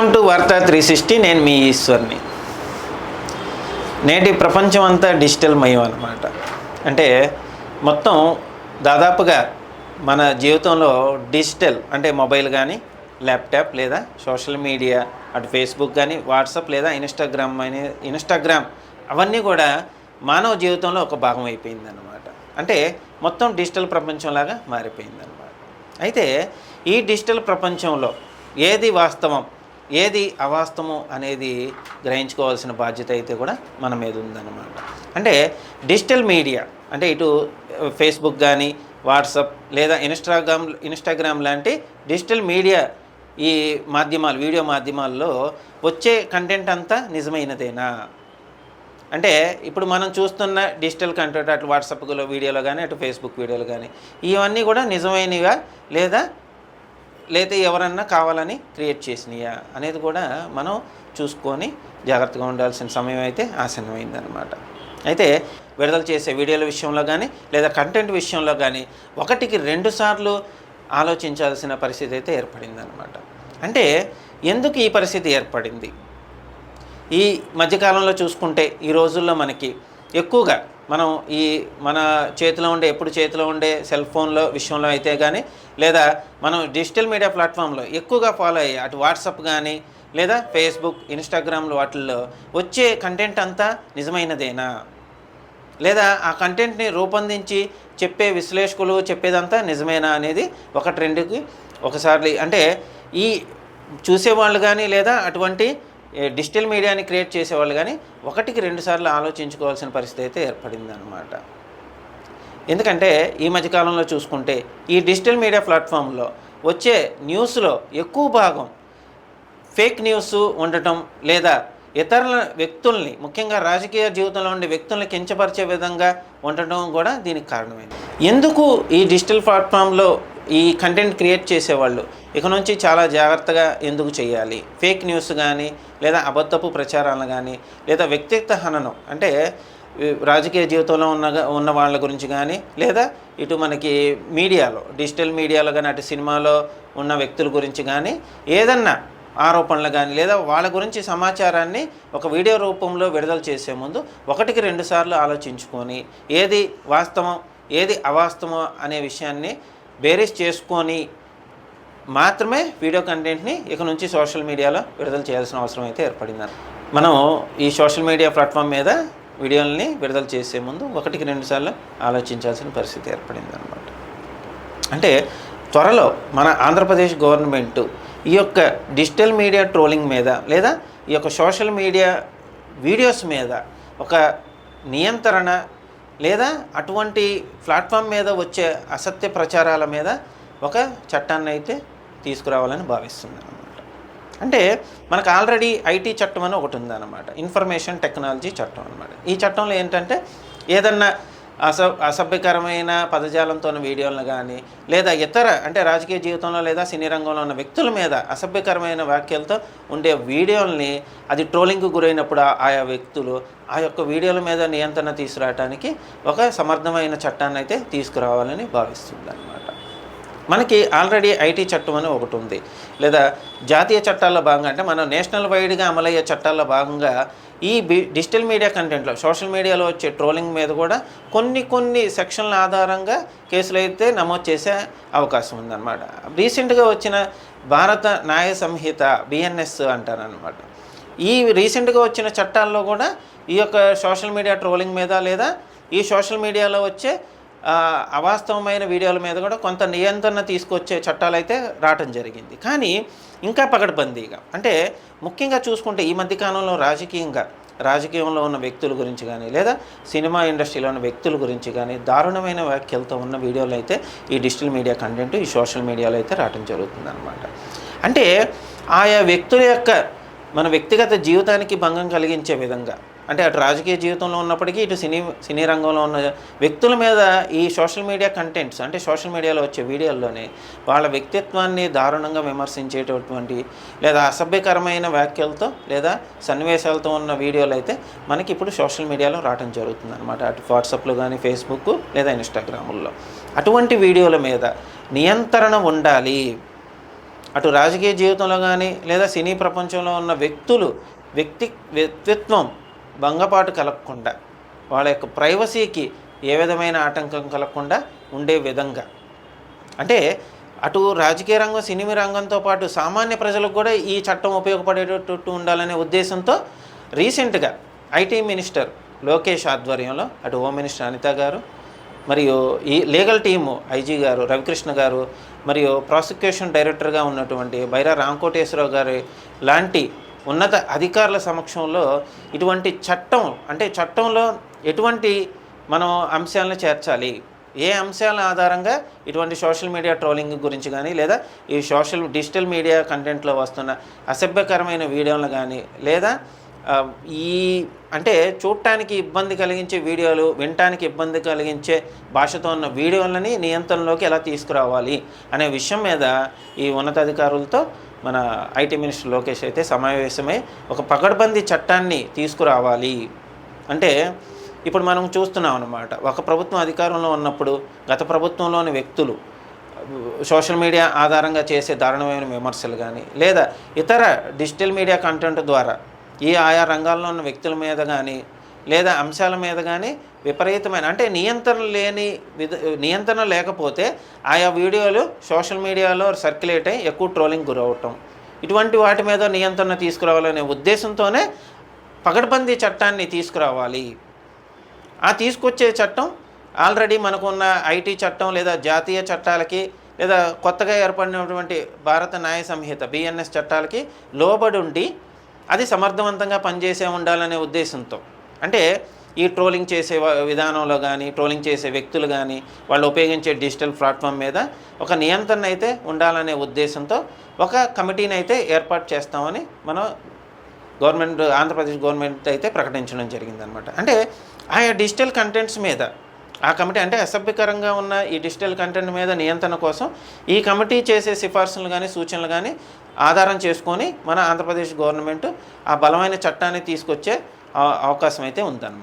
Welcome to Vaartha three sixty నేను మీ ఈశ్వర్ని. నేటి ప్రపంచం అంతా డిజిటల్ మయం అనమాట అంటే మొత్తం దాదాపుగా మన జీవితంలో డిజిటల్ అంటే మొబైల్ కానీ ల్యాప్టాప్ లేదా సోషల్ మీడియా అటు ఫేస్బుక్ కానీ వాట్సాప్ లేదా ఇన్స్టాగ్రామ్ అనే ఇన్స్టాగ్రామ్ అవన్నీ కూడా మానవ జీవితంలో ఒక భాగం అయిపోయిందన్నమాట. అంటే మొత్తం డిజిటల్ ప్రపంచంలాగా మారిపోయిందన్నమాట. అయితే ఈ డిజిటల్ ప్రపంచంలో ఏది వాస్తవం? ఏది అవాస్తవం అనేది గ్రహించుకోవాల్సిన బాధ్యత అయితే కూడా మన మీద ఉందన్నమాట. అంటే డిజిటల్ మీడియా అంటే ఇటు ఫేస్బుక్ కానీ వాట్సాప్ లేదా ఇన్స్టాగ్రామ్ ఇన్స్టాగ్రామ్ లాంటి డిజిటల్ మీడియా ఈ మాధ్యమాలు వీడియో మాధ్యమాల్లో వచ్చే కంటెంట్ అంతా నిజమైనదేనా? అంటే ఇప్పుడు మనం చూస్తున్న డిజిటల్ కంటెంట్ అటు వాట్సాప్లో వీడియోలో కానీ అటు ఫేస్బుక్ వీడియోలు కానీ ఇవన్నీ కూడా నిజమైనవా లేదా లేదా ఎవరన్నా కావాలని క్రియేట్ చేసినాయా అనేది కూడా మనం చూసుకొని జాగ్రత్తగా ఉండాల్సిన సమయం అయితే ఆసన్నమైందనమాట అయితే విడుదల చేసే వీడియోల విషయంలో కానీ లేదా కంటెంట్ విషయంలో కానీ ఒకటికి రెండు సార్లు ఆలోచించాల్సిన పరిస్థితి అయితే ఏర్పడిందనమాట అంటే ఎందుకు ఈ పరిస్థితి ఏర్పడింది? ఈ మధ్యకాలంలో చూసుకుంటే ఈ రోజుల్లో మనకి ఎక్కువగా మనం ఈ మన చేతిలో ఉండే ఎప్పుడు చేతిలో ఉండే సెల్ ఫోన్లో విషయంలో అయితే కానీ లేదా మనం డిజిటల్ మీడియా ప్లాట్ఫామ్లో ఎక్కువగా ఫాలో అయ్యే అటు వాట్సాప్ కానీ లేదా ఫేస్బుక్ ఇన్స్టాగ్రామ్లు వాటిల్లో వచ్చే కంటెంట్ అంతా నిజమైనదేనా? లేదా ఆ కంటెంట్ని రూపొందించి చెప్పే విశ్లేషకులు చెప్పేదంతా నిజమేనా అనేది ఒక ట్రెండ్కి ఒకసారి అంటే ఈ చూసేవాళ్ళు కానీ లేదా అటువంటి డిజిటల్ మీడియాని క్రియేట్ చేసేవాళ్ళు కానీ ఒకటికి రెండు సార్లు ఆలోచించుకోవాల్సిన పరిస్థితి అయితే ఏర్పడింది అనమాట ఎందుకంటే ఈ మధ్యకాలంలో చూసుకుంటే ఈ డిజిటల్ మీడియా ప్లాట్ఫామ్లో వచ్చే న్యూస్లో ఎక్కువ భాగం ఫేక్ న్యూస్ ఉండటం లేదా ఇతరుల వ్యక్తుల్ని ముఖ్యంగా రాజకీయ జీవితంలో ఉండే వ్యక్తుల్ని కించపరిచే విధంగా ఉండటం కూడా దీనికి కారణమైంది. ఎందుకు ఈ డిజిటల్ ప్లాట్ఫామ్లో ఈ కంటెంట్ క్రియేట్ చేసేవాళ్ళు? ఇక నుంచి చాలా జాగ్రత్తగా ఎందుకు చేయాలి? ఫేక్ న్యూస్ కానీ లేదా అబద్ధపు ప్రచారాలను కానీ లేదా వ్యక్తిగత హననం అంటే రాజకీయ జీవితంలో ఉన్న ఉన్న వాళ్ళ గురించి కానీ లేదా ఇటు మనకి మీడియాలో డిజిటల్ మీడియాలో కానీ అటు సినిమాలో ఉన్న వ్యక్తుల గురించి కానీ ఏదన్నా ఆరోపణలు కానీ లేదా వాళ్ళ గురించి సమాచారాన్ని ఒక వీడియో రూపంలో విడుదల చేసే ముందు ఒకటికి రెండు సార్లు ఆలోచించుకొని ఏది వాస్తవం ఏది అవాస్తవం అనే విషయాన్ని బేరీస్ చేసుకొని మాత్రమే వీడియో కంటెంట్ని ఇక నుంచి సోషల్ మీడియాలో విడుదల చేయాల్సిన అవసరం అయితే ఏర్పడింది మనం ఈ సోషల్ మీడియా ప్లాట్ఫామ్ మీద వీడియోలని విడుదల చేసే ముందు ఒకటికి రెండుసార్లు ఆలోచించాల్సిన పరిస్థితి ఏర్పడింది అనమాట అంటే త్వరలో మన ఆంధ్రప్రదేశ్ గవర్నమెంట్ ఈ యొక్క డిజిటల్ మీడియా ట్రోలింగ్ మీద లేదా ఈ యొక్క సోషల్ మీడియా వీడియోస్ మీద ఒక నియంత్రణ లేదా అటువంటి ప్లాట్ఫామ్ మీద వచ్చే అసత్య ప్రచారాల మీద ఒక చట్టాన్ని అయితే తీసుకురావాలని భావిస్తుంది అనమాట అంటే మనకు ఆల్రెడీ ఐటీ చట్టం అని ఒకటి ఉందన్నమాట. ఇన్ఫర్మేషన్ టెక్నాలజీ చట్టం అనమాట ఈ చట్టంలో ఏంటంటే ఏదన్నా అస అసభ్యకరమైన పదజాలంతో ఉన్న వీడియోలను కానీ లేదా ఇతర అంటే రాజకీయ జీవితంలో లేదా సినీ రంగంలో ఉన్న వ్యక్తుల మీద అసభ్యకరమైన వ్యాఖ్యలతో ఉండే వీడియోల్ని అది ట్రోలింగ్కు గురైనప్పుడు ఆయా వ్యక్తులు ఆ యొక్క వీడియోల మీద నియంత్రణ తీసుకురావడానికి ఒక సమర్థమైన చట్టాన్ని అయితే తీసుకురావాలని భావిస్తుంది అనమాట మనకి ఆల్రెడీ ఐటీ చట్టం అని ఒకటి ఉంది. లేదా జాతీయ చట్టాల్లో భాగంగా అంటే మనం నేషనల్ వైడ్గా అమలయ్యే చట్టాల్లో భాగంగా ఈ బి డిజిటల్ మీడియా కంటెంట్లో సోషల్ మీడియాలో వచ్చే ట్రోలింగ్ మీద కూడా కొన్ని కొన్ని సెక్షన్ల ఆధారంగా కేసులు అయితే నమోదు చేసే అవకాశం ఉందన్నమాట. రీసెంట్గా వచ్చిన భారత న్యాయ సంహిత బిఎన్ఎస్ అంటారనమాట ఈ రీసెంట్గా వచ్చిన చట్టాల్లో కూడా ఈ యొక్క సోషల్ మీడియా ట్రోలింగ్ మీద లేదా ఈ సోషల్ మీడియాలో వచ్చే అవాస్తవమైన వీడియోల మీద కూడా కొంత నియంత్రణ తీసుకొచ్చే చట్టాలు అయితే రావటం జరిగింది. కానీ ఇంకా పకడ్బందీగా. అంటే ముఖ్యంగా చూసుకుంటే ఈ మధ్యకాలంలో రాజకీయంగా రాజకీయంలో ఉన్న వ్యక్తుల గురించి కానీ లేదా సినిమా ఇండస్ట్రీలో ఉన్న వ్యక్తుల గురించి కానీ దారుణమైన వ్యాఖ్యలతో ఉన్న వీడియోలు అయితే ఈ డిజిటల్ మీడియా కంటెంట్ ఈ సోషల్ మీడియాలో అయితే రావటం జరుగుతుంది అంటే ఆయా వ్యక్తుల యొక్క మన వ్యక్తిగత జీవితానికి భంగం కలిగించే విధంగా అంటే అటు రాజకీయ జీవితంలో ఉన్నప్పటికీ ఇటు సినీ సినీ రంగంలో ఉన్న వ్యక్తుల మీద ఈ సోషల్ మీడియా కంటెంట్స్ అంటే సోషల్ మీడియాలో వచ్చే వీడియోల్లోనే వాళ్ళ వ్యక్తిత్వాన్ని దారుణంగా విమర్శించేటటువంటి లేదా అసభ్యకరమైన వ్యాఖ్యలతో లేదా సన్నివేశాలతో ఉన్న వీడియోలు అయితే మనకి ఇప్పుడు సోషల్ మీడియాలో రావడం జరుగుతుంది అనమాట అటు వాట్సాప్లో కానీ ఫేస్బుక్ లేదా ఇన్స్టాగ్రాముల్లో. అటువంటి వీడియోల మీద నియంత్రణ ఉండాలి. అటు రాజకీయ జీవితంలో కానీ లేదా సినీ ప్రపంచంలో ఉన్న వ్యక్తులు వ్యక్తి వ్యక్తిత్వం భంగపాటు కలగకుండా వాళ్ళ యొక్క ప్రైవసీకి ఏ విధమైన ఆటంకం కలగకుండా ఉండే విధంగా. అంటే అటు రాజకీయ రంగం సినిమా రంగంతో పాటు సామాన్య ప్రజలకు కూడా ఈ చట్టం ఉపయోగపడేటట్టు ఉండాలనే ఉద్దేశంతో రీసెంట్గా ఐటీ మినిస్టర్ లోకేష్ ఆధ్వర్యంలో అటు హోమ్ మినిస్టర్ అనిత గారు మరియు ఈ లీగల్ టీము ఐజీ గారు రవికృష్ణ గారు మరియు ప్రాసిక్యూషన్ డైరెక్టర్గా ఉన్నటువంటి బైరా రామకోటేశ్వరరావు గారి లాంటి ఉన్నత అధికారుల సమక్షంలో ఇటువంటి చట్టం అంటే చట్టంలో ఎటువంటి మనం అంశాలను చేర్చాలి? ఏ అంశాల ఆధారంగా ఇటువంటి సోషల్ మీడియా ట్రోలింగ్ గురించి కానీ లేదా ఈ సోషల్ డిజిటల్ మీడియా కంటెంట్లో వస్తున్న అసభ్యకరమైన వీడియోలు కానీ లేదా ఈ అంటే చూడటానికి ఇబ్బంది కలిగించే వీడియోలు వినటానికి ఇబ్బంది కలిగించే భాషతో ఉన్న వీడియోలని నియంత్రణలోకి ఎలా తీసుకురావాలి అనే విషయం మీద ఈ ఉన్నతాధికారులతో మన ఐటీ మినిస్టర్ లోకేష్ అయితే సమావేశమై ఒక పకడ్బందీ చట్టాన్ని తీసుకురావాలి. అంటే ఇప్పుడు మనం చూస్తున్నాం అన్నమాట. ఒక ప్రభుత్వం అధికారంలో ఉన్నప్పుడు గత ప్రభుత్వంలోని వ్యక్తులు సోషల్ మీడియా ఆధారంగా చేసే దారుణమైన విమర్శలు కానీ లేదా ఇతర డిజిటల్ మీడియా కంటెంట్ ద్వారా ఈ ఆయా రంగాల్లో ఉన్న వ్యక్తుల మీద కానీ లేదా అంశాల మీద కానీ విపరీతమైన అంటే నియంత్రణ లేని విధ నియంత్రణ లేకపోతే ఆయా వీడియోలు సోషల్ మీడియాలో సర్క్యులేట్ అయ్యి ఎక్కువ ట్రోలింగ్ గురవటం ఇటువంటి వాటి మీద నియంత్రణ తీసుకురావాలనే ఉద్దేశంతోనే పగడ్బందీ చట్టాన్ని తీసుకురావాలి. ఆ తీసుకొచ్చే చట్టం ఆల్రెడీ మనకున్న ఐటీ చట్టం లేదా జాతీయ చట్టాలకి లేదా కొత్తగా ఏర్పడినటువంటి భారత న్యాయ సంహిత బిఎన్ఎస్ చట్టాలకి లోబడి ఉండి అది సమర్థవంతంగా పనిచేసే ఉండాలనే ఉద్దేశంతో. అంటే ఈ ట్రోలింగ్ చేసే విధానంలో కానీ ట్రోలింగ్ చేసే వ్యక్తులు కానీ వాళ్ళు ఉపయోగించే డిజిటల్ ప్లాట్ఫామ్ మీద ఒక నియంత్రణ అయితే ఉండాలనే ఉద్దేశంతో ఒక కమిటీని అయితే ఏర్పాటు చేస్తామని మనం గవర్నమెంట్ ఆంధ్రప్రదేశ్ గవర్నమెంట్ అయితే ప్రకటించడం జరిగిందనమాట. అంటే ఆయా డిజిటల్ కంటెంట్స్ మీద ఆ కమిటీ అంటే అసభ్యకరంగా ఉన్న ఈ డిజిటల్ కంటెంట్ మీద నియంత్రణ కోసం ఈ కమిటీ చేసే సిఫార్సులు కానీ సూచనలు కానీ ఆధారం చేసుకొని మన ఆంధ్రప్రదేశ్ గవర్నమెంట్ ఆ బలమైన చట్టాన్ని తీసుకొచ్చే అవకాశం అయితే ఉందన్నమాట.